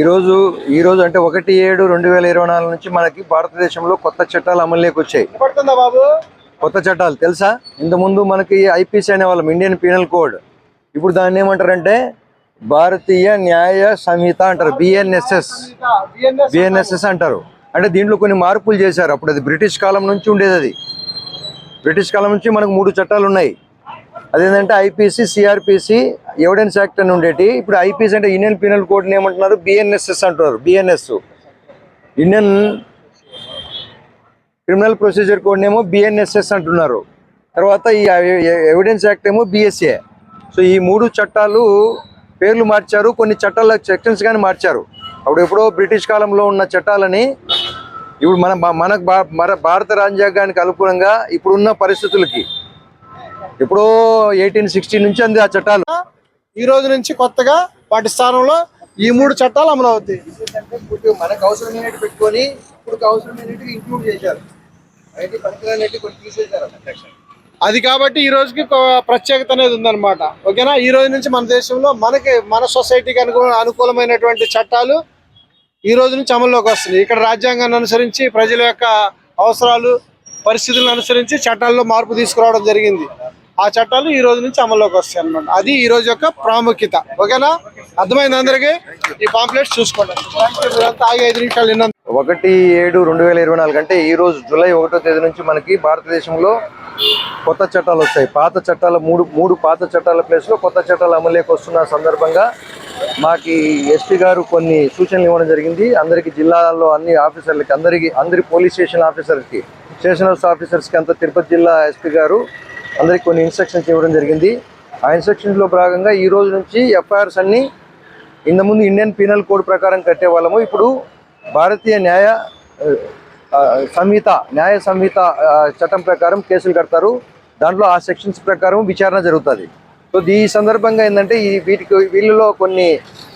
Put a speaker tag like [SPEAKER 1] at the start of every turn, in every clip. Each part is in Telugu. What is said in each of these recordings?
[SPEAKER 1] ఈరోజు ఈరోజు అంటే ఒకటి ఏడు రెండు వేల ఇరవై నాలుగు నుంచి మనకి భారతదేశంలో కొత్త చట్టాలు అమలులోకి వచ్చాయి.
[SPEAKER 2] బాబు?
[SPEAKER 1] కొత్త చట్టాలు తెలుసా? ఇంతకుముందు మనకి ఐపీసీ అనేవాళ్ళం ఇండియన్ పీనల్ కోడ్. ఇప్పుడు దాన్ని ఏమంటారంటే భారతీయ న్యాయ సంహిత అంటారు బిఎన్ఎస్ఎస్
[SPEAKER 2] బిఎన్ఎస్
[SPEAKER 1] బిఎన్ఎస్ఎస్ అంటారు. అంటే దీంట్లో కొన్ని మార్పులు చేశారు. అప్పుడు అది బ్రిటిష్ కాలం నుంచి ఉండేది అది. బ్రిటిష్ కాలం నుంచి మనకు మూడు చట్టాలు ఉన్నాయి. అదేంటంటే ఐపీసీ సిఆర్పిసి ఎవిడెన్స్ యాక్ట్ అని ఉండేటి. ఇప్పుడు ఐపీసీ అంటే ఇండియన్ పీనల్ కోడ్ని ఏమంటున్నారు? బిఎన్ఎస్ఎస్ అంటున్నారు. BNS Indian criminal procedure code ఏమో బిఎన్ఎస్ఎస్ అంటున్నారు. తర్వాత ఈ ఎవిడెన్స్ యాక్ట్ ఏమో బిఎస్ఏ సో ఈ మూడు చట్టాలు పేర్లు మార్చారు. కొన్ని చట్టాల సెక్షన్స్ కానీ మార్చారు. అప్పుడు ఎప్పుడో బ్రిటిష్ కాలంలో ఉన్న చట్టాలని ఇప్పుడు మన మనకు భా- మన భారత రాజ్యాంగానికి అనుకూలంగా ఇప్పుడున్న పరిస్థితులకి. ఎప్పుడో ఎయిటీన్ సిక్స్టీ నుంచి అంది ఆ చట్టాలు.
[SPEAKER 2] ఈ రోజు నుంచి కొత్తగా వాటి స్థానంలో ఈ మూడు చట్టాలు అమలు అవుతాయి
[SPEAKER 1] ఇప్పుడు మనకు అవసరమైనట్టు పెట్టుకొని ఇప్పుడు అవసరమైనట్టు ఇంక్లూడ్ చేశారు.
[SPEAKER 2] అది కాబట్టి ఈ రోజుకి ప్రత్యేకత అనేది ఉందన్నమాట. ఓకేనా? ఈ రోజు నుంచి మన దేశంలో మనకి మన సొసైటీకి అనుకూ అనుకూలమైనటువంటి చట్టాలు ఈ రోజు నుంచి అమల్లోకి వస్తున్నాయి. ఇక్కడ రాజ్యాంగాన్ని అనుసరించి ప్రజల యొక్క అవసరాలు పరిస్థితులను అనుసరించి చట్టాల్లో మార్పు తీసుకురావడం జరిగింది. ఆ చట్టాలు ఈ రోజు నుంచి అమల్లోకి వస్తాయి అనమాట అది ఈ రోజు యొక్క ప్రాముఖ్యత. ఓకేనా? అర్థమైంది అందరికీ? ఈ పాంప్లెట్స్ చూసుకోండి. ఇదంతా ఐదు నిమిషాలు
[SPEAKER 1] ఒకటి ఏడు రెండు వేల ఇరవై నాలుగు అంటే ఈ రోజు జూలై ఒకటో తేదీ నుంచి మనకి భారతదేశంలో కొత్త చట్టాలు వస్తాయి. పాత చట్టాల మూడు మూడు పాత చట్టాల ప్లేస్లో కొత్త చట్టాలు అమలులోకి వస్తున్న సందర్భంగా మాకి ఎస్పీ గారు కొన్ని సూచనలు ఇవ్వడం జరిగింది. అందరికీ జిల్లాలో అన్ని ఆఫీసర్లకి అందరికీ అందరి పోలీస్ స్టేషన్ ఆఫీసర్కి స్టేషన్ హౌస్ ఆఫీసర్స్కి అంతా తిరుపతి జిల్లా ఎస్పీ గారు అందరికి కొన్ని ఇన్స్ట్రక్షన్స్ ఇవ్వడం జరిగింది. ఆ ఇన్స్ట్రక్షన్స్లో భాగంగా ఈ రోజు నుంచి ఎఫ్ఐఆర్స్ అన్ని ఇంతకుముందు ఇండియన్ పీనల్ కోడ్ ప్రకారం కట్టే వాళ్ళము. ఇప్పుడు భారతీయ న్యాయ సంహిత న్యాయ సంహిత చట్టం ప్రకారం కేసులు కడతారు. దాంట్లో ఆ సెక్షన్స్ ప్రకారం విచారణ జరుగుతుంది. సో ఈ సందర్భంగా ఏంటంటే ఈ వీటికి వీళ్ళలో కొన్ని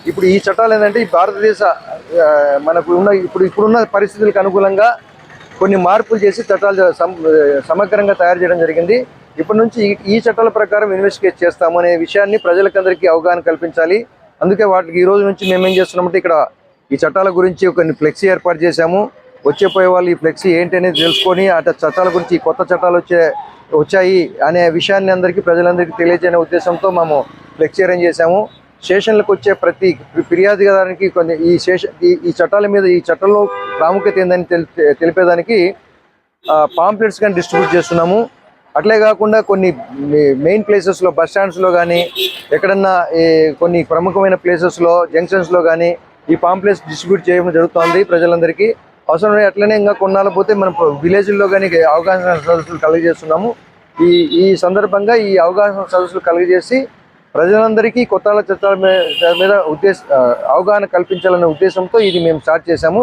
[SPEAKER 1] ఇప్పుడు ఈ చట్టాలు ఏంటంటే ఈ భారతదేశ మనకు ఉన్న ఇప్పుడు ఇప్పుడున్న పరిస్థితులకు అనుకూలంగా కొన్ని మార్పులు చేసి చట్టాలు సమగ్రంగా తయారు చేయడం జరిగింది. ఇప్పటి నుంచి ఈ- ఈ చట్టాల ప్రకారం ఇన్వెస్టిగేట్ చేస్తాము అనే విషయాన్ని ప్రజలకందరికీ అవగాహన కల్పించాలి. అందుకే వాటికి ఈ రోజు నుంచి మేము ఏం చేస్తున్నామంటే ఇక్కడ ఈ చట్టాల గురించి కొన్ని ఫ్లెక్సీ ఏర్పాటు చేశాము. వచ్చే పోయే వాళ్ళు ఈ ఫ్లెక్సీ ఏంటి అనేది తెలుసుకొని అటు చట్టాల గురించి కొత్త చట్టాలు వచ్చే వచ్చాయి అనే విషయాన్ని అందరికీ ప్రజలందరికీ తెలియజేయనే ఉద్దేశంతో మేము ఫ్లెక్సీ అరేంజ్ చేశాము. స్టేషన్లకు వచ్చే ప్రతి ఫిర్యాదుదారునికి కొన్ని ఈ స్టేషన్ ఈ- చట్టాల మీద ఈ చట్టంలో ప్రాముఖ్యత ఏందని తెలిపేదానికి పాంప్లెట్స్ కానీ డిస్ట్రిబ్యూట్ చేస్తున్నాము. అట్లే కాకుండా కొన్ని మెయిన్ ప్లేసెస్లో బస్ స్టాండ్స్లో కానీ ఎక్కడన్నా కొన్ని ప్రముఖమైన ప్లేసెస్లో జంక్షన్స్లో కానీ ఈ పాంప్లెట్స్ డిస్ట్రిబ్యూట్ చేయడం జరుగుతుంది ప్రజలందరికీ. అవసరం అట్లనే ఇంకా కొన్నాళ్ళు పోతే మనం విలేజ్లో కానీ అవగాహన సదస్సులు కలుగజేస్తున్నాము. ఈ ఈ సందర్భంగా ఈ అవగాహన సదస్సులు కలుగజేసి ప్రజలందరికీ కొత్త చట్టాల మీద ఉద్దేశ అవగాహన కల్పించాలనే ఉద్దేశంతో ఇది మేము స్టార్ట్ చేశాము.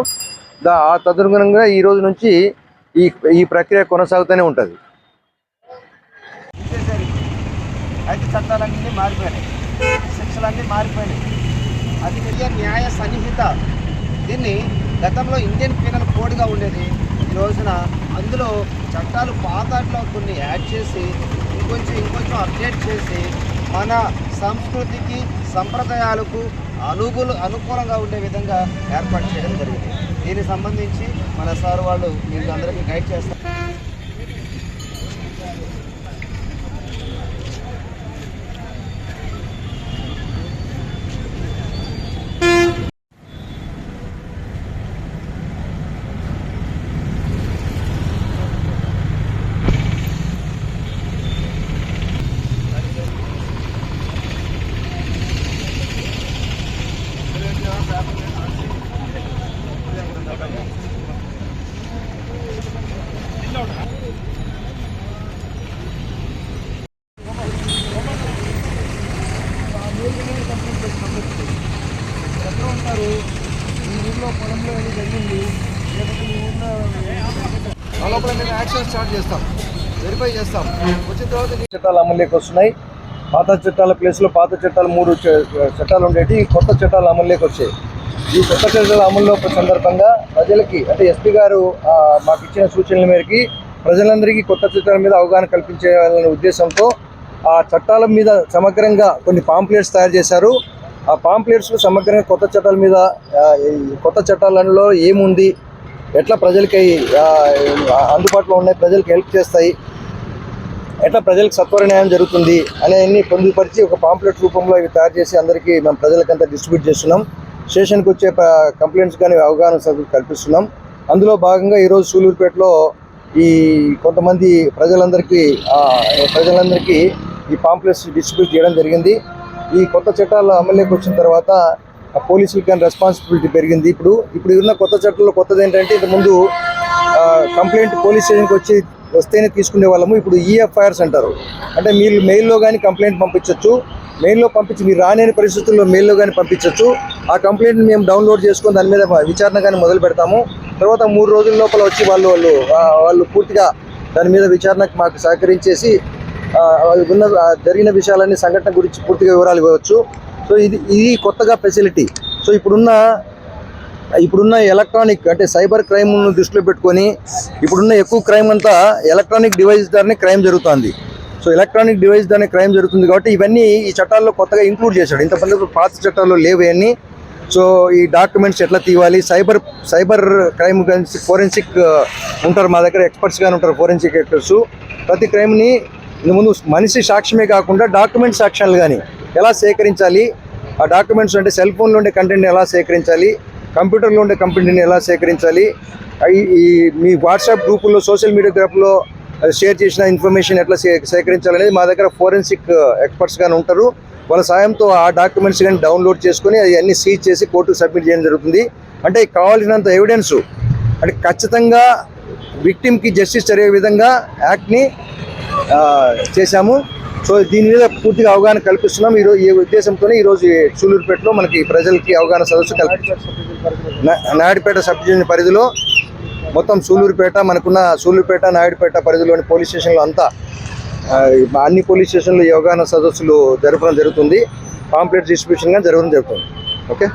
[SPEAKER 1] దా ఆ తదనుగుణంగా ఈ రోజు నుంచి ఈ ఈ ప్రక్రియ కొనసాగుతూనే ఉంటుంది.
[SPEAKER 3] అయితే చట్టాలన్నీ మారిపోయినాయి. శిక్షలన్నీ మారిపోయినాయి. అది విద్య న్యాయ సన్నిహిత దీన్ని గతంలో ఇండియన్ పీనల్ కోడ్గా ఉండేది. ఈ రోజున అందులో చట్టాలు పాతట్లో కొన్ని యాడ్ చేసి ఇంకొంచెం ఇంకొంచెం అప్డేట్ చేసి మన సంస్కృతికి సంప్రదాయాలకు అనుకూల అనుకూలంగా ఉండే విధంగా ఏర్పాటు చేయడం జరిగింది. దీనికి సంబంధించి మన సార్ వాళ్ళు మీరు అందరికీ గైడ్ చేస్తారు
[SPEAKER 2] ఎక్కడ ఉంటారు ఈ ఊర్లో పొలంలో ఏదో జరిగింది లేకపోతే ఈ ఊర్లో
[SPEAKER 1] ఆ లోపల మేము యాక్షన్ స్టార్ట్ చేస్తాం. వెరిఫై చేస్తాం. వచ్చిన తర్వాత చట్టాలు అమలులోకి వస్తున్నాయి. పాత చట్టాల ప్లేస్లో పాత చట్టాలు మూడు చట్టాలు ఉండేవి కొత్త చట్టాలు అమలులోకి వచ్చాయి. ఈ కొత్త చట్టాల అమల్లో సందర్భంగా ప్రజలకి అంటే ఎస్పీ గారు మాకు ఇచ్చిన సూచనల మేరకి ప్రజలందరికీ కొత్త చట్టాల మీద అవగాహన కల్పించాలనే ఉద్దేశంతో ఆ చట్టాల మీద సమగ్రంగా కొన్ని పాంప్లెట్స్ తయారు చేశారు. ఆ పాంప్లెట్స్ సమగ్రంగా కొత్త చట్టాల మీద ఈ కొత్త చట్టాలలో ఏముంది ఎట్లా ప్రజలకి అందుబాటులో ఉన్నాయి ప్రజలకు హెల్ప్ చేస్తాయి? ఎట్లా ప్రజలకు సత్వర న్యాయం జరుగుతుంది? అనేవన్నీ పొందుపరిచి ఒక పాంప్లెట్ రూపంలో ఇవి తయారు చేసి అందరికీ మేము ప్రజలకంతా డిస్ట్రిబ్యూట్ చేస్తున్నాం. స్టేషన్కి వచ్చే కంప్లైంట్స్ కానీ అవగాహన సభలు కల్పిస్తున్నాం. అందులో భాగంగా ఈరోజు సూలూరుపేటలో ఈ కొంతమంది ప్రజలందరికీ ప్రజలందరికీ ఈ పాంప్లెట్స్ డిస్ట్రిబ్యూట్ చేయడం జరిగింది. ఈ కొత్త చట్టాలు అమల్లోకి వచ్చిన తర్వాత పోలీసులకి కానీ రెస్పాన్సిబిలిటీ పెరిగింది. ఇప్పుడు ఇప్పుడు ఉన్న కొత్త చట్టంలో కొత్తది ఏంటంటే ఇంతకుముందు కంప్లైంట్ పోలీస్ స్టేషన్కి వచ్చి వస్తేనే తీసుకునే వాళ్ళము. ఇప్పుడు ఈఎఫ్ఐఆర్స్ అంటారు. అంటే మీరు మెయిల్లో కానీ కంప్లైంట్ పంపించవచ్చు మెయిల్లో పంపించి మీరు రాలేని పరిస్థితుల్లో మెయిల్లో కానీ పంపించవచ్చు ఆ కంప్లైంట్ని మేము డౌన్లోడ్ చేసుకొని దాని మీద విచారణ కానీ మొదలు పెడతాము. తర్వాత మూడు రోజుల లోపల వచ్చి వాళ్ళు వాళ్ళు వాళ్ళు పూర్తిగా దాని మీద విచారణకు మాకు సహకరించేసి ఉన్న జరిగిన విషయాలన్నీ సంఘటన గురించి పూర్తిగా వివరాలు ఇవ్వచ్చు. సో ఇది ఇది కొత్తగా ఫెసిలిటీ సో ఇప్పుడున్న ఇప్పుడున్న ఎలక్ట్రానిక్ అంటే సైబర్ క్రైమ్ను దృష్టిలో పెట్టుకొని ఇప్పుడున్న ఎక్కువ క్రైమ్ అంతా ఎలక్ట్రానిక్ డివైస్ ద్వారానే క్రైమ్ జరుగుతుంది. సో ఎలక్ట్రానిక్ డివైస్ ద్వారానే క్రైమ్ జరుగుతుంది కాబట్టి ఇవన్నీ ఈ చట్టాల్లో కొత్తగా ఇంక్లూడ్ చేశాడు. ఇంతమంది పాత చట్టాల్లో లేవు ఇవన్నీ. సో ఈ డాక్యుమెంట్స్ ఎట్లా తీయాలి? సైబర్ సైబర్ క్రైమ్ గురించి ఫోరెన్సిక్ ఉంటారు మా దగ్గర ఎక్స్పర్ట్స్ కానీ ఉంటారు ఫోరెన్సిక్ ఎక్స్పర్ట్స్ ప్రతి క్రైమ్ని ముందు మనిషి సాక్ష్యమే కాకుండా డాక్యుమెంట్ సాక్ష్యాలు కానీ ఎలా సేకరించాలి? ఆ డాక్యుమెంట్స్ అంటే సెల్ ఫోన్లో ఉండే కంటెంట్ని ఎలా సేకరించాలి? కంప్యూటర్లో ఉండే కంటెంట్ని ఎలా సేకరించాలి? ఈ- మీ వాట్సాప్ గ్రూపుల్లో సోషల్ మీడియా గ్రూప్లో షేర్ చేసిన ఇన్ఫర్మేషన్ ఎట్లా సే సేకరించాలనేది మా దగ్గర ఫోరెన్సిక్ ఎక్స్పర్ట్స్ కానీ ఉంటారు. వాళ్ళ సాయంతో ఆ డాక్యుమెంట్స్ కానీ డౌన్లోడ్ చేసుకొని అవన్నీ సీజ్ చేసి కోర్టుకు సబ్మిట్ చేయడం జరుగుతుంది. అంటే కావాల్సినంత ఎవిడెన్స్. అంటే ఖచ్చితంగా విక్టిమ్కి జస్టిస్ జరిగే విధంగా యాక్ట్ని చేశాము. సో దీని మీద పూర్తిగా అవగాహన కల్పిస్తున్నాం. ఈరోజు ఈ ఉద్దేశంతోనే ఈరోజు ఈ సూలూరుపేటలో మనకి ప్రజలకి అవగాహన సదస్సు కల్పిస్తున్నాం నాయుడుపేట సబ్ డివిజన్ పరిధిలో మొత్తం సూలూరుపేట మనకున్న సూలూరుపేట నాయుడుపేట పరిధిలోని పోలీస్ స్టేషన్లో అంతా అన్ని పోలీస్ స్టేషన్లో ఈ అవగాహన సదస్సులు జరపడం జరుగుతుంది. పాంప్లెట్ డిస్ట్రిబ్యూషన్గా జరగడం జరుగుతుంది. ఓకే?